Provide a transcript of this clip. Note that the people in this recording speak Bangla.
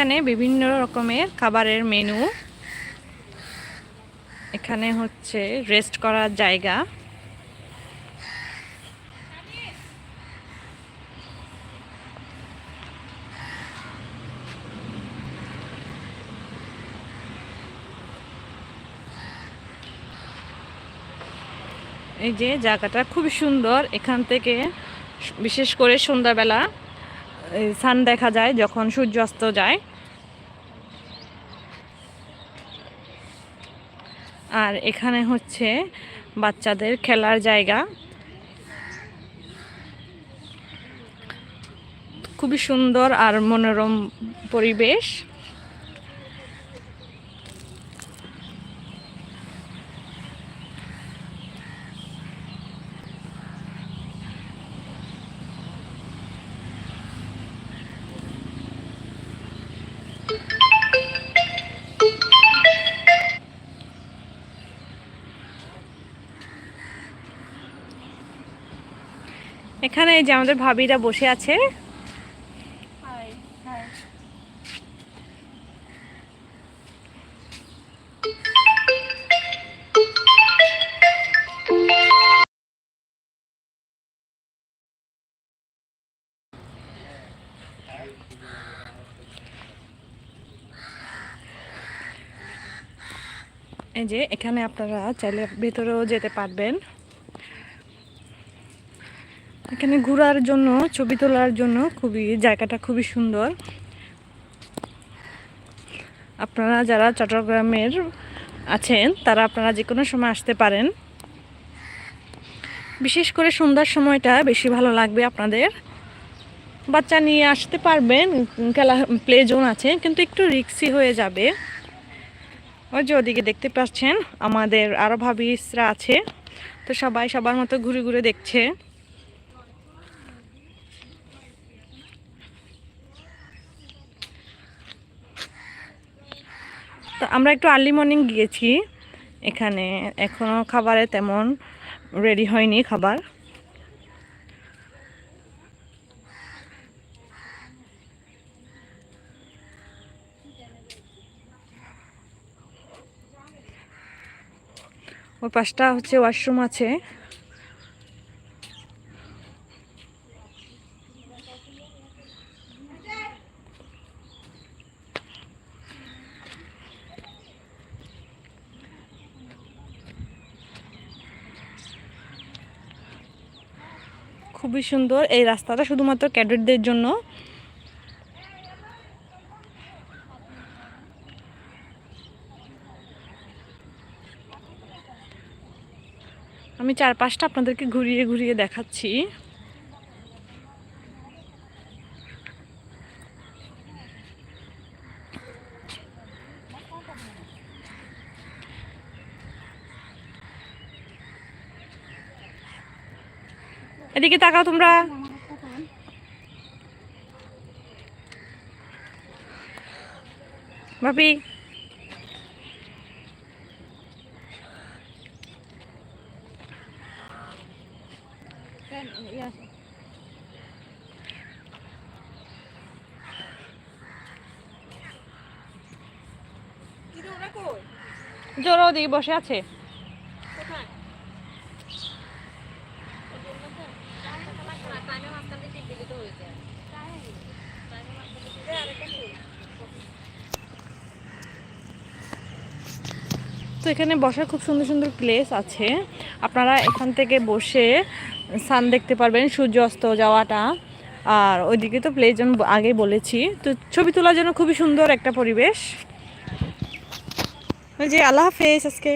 এখানে বিভিন্ন রকমের খাবারের মেনু এখানে হচ্ছে রেস্ট করার জায়গা। এই যে জায়গাটা খুবই সুন্দর। এখান থেকে বিশেষ করে সন্ধ্যাবেলা সান দেখা যায় যখন সূর্যাস্ত যায়। আর এখানে হচ্ছে বাচ্চাদের খেলার জায়গা। খুবই সুন্দর আর মনোরম পরিবেশ। এখানে এই যে আমাদের ভাবিরা বসে আছে। এই যে এখানে আপনারা চাইলে ভেতরেও যেতে পারবেন। এখানে ঘোরার জন্য, ছবি তোলার জন্য খুবই, জায়গাটা খুবই সুন্দর। আপনারা যারা চট্টগ্রামের আছেন, তারা আপনারা যে কোনো সময় আসতে পারেন। বিশেষ করে সন্ধ্যার সময়টা বেশি ভালো লাগবে আপনাদের। বাচ্চা নিয়ে আসতে পারবেন, খেলা প্লে জোন আছে, কিন্তু একটু রিক্সি হয়ে যাবে। ওই যে ওদিকে দেখতে পাচ্ছেন, আমাদের আরও ভাবিসরা আছে। তো সবাই সবার মতো ঘুরে ঘুরে দেখছে। তো আমরা একটু আর্লি মর্নিং গিয়েছি। এখানে এখনও খাবারে তেমন রেডি হয়নি খাবার। ওই পাশটা হচ্ছে ওয়াশরুম আছে। খুবই সুন্দর এই রাস্তাটা শুধুমাত্র ক্যাডেটদের জন্য। আমি চারপাশটা আপনাদেরকে ঘুরিয়ে ঘুরিয়ে দেখাচ্ছি। এদিকে তাকাও তোমরা। ভাবি জোর ওদিকে বসে আছে। এখানে বসার খুব সুন্দর সুন্দর প্লেস আছে। আপনারা এখান থেকে বসে সান দেখতে পারবেন সূর্য অস্ত যাওয়াটা। আর ওইদিকে তো প্লেস যেন আগেই বলেছি। তো ছবি তোলার জন্য খুবই সুন্দর একটা পরিবেশ। যে, আল্লাহ হাফেজ আজকে।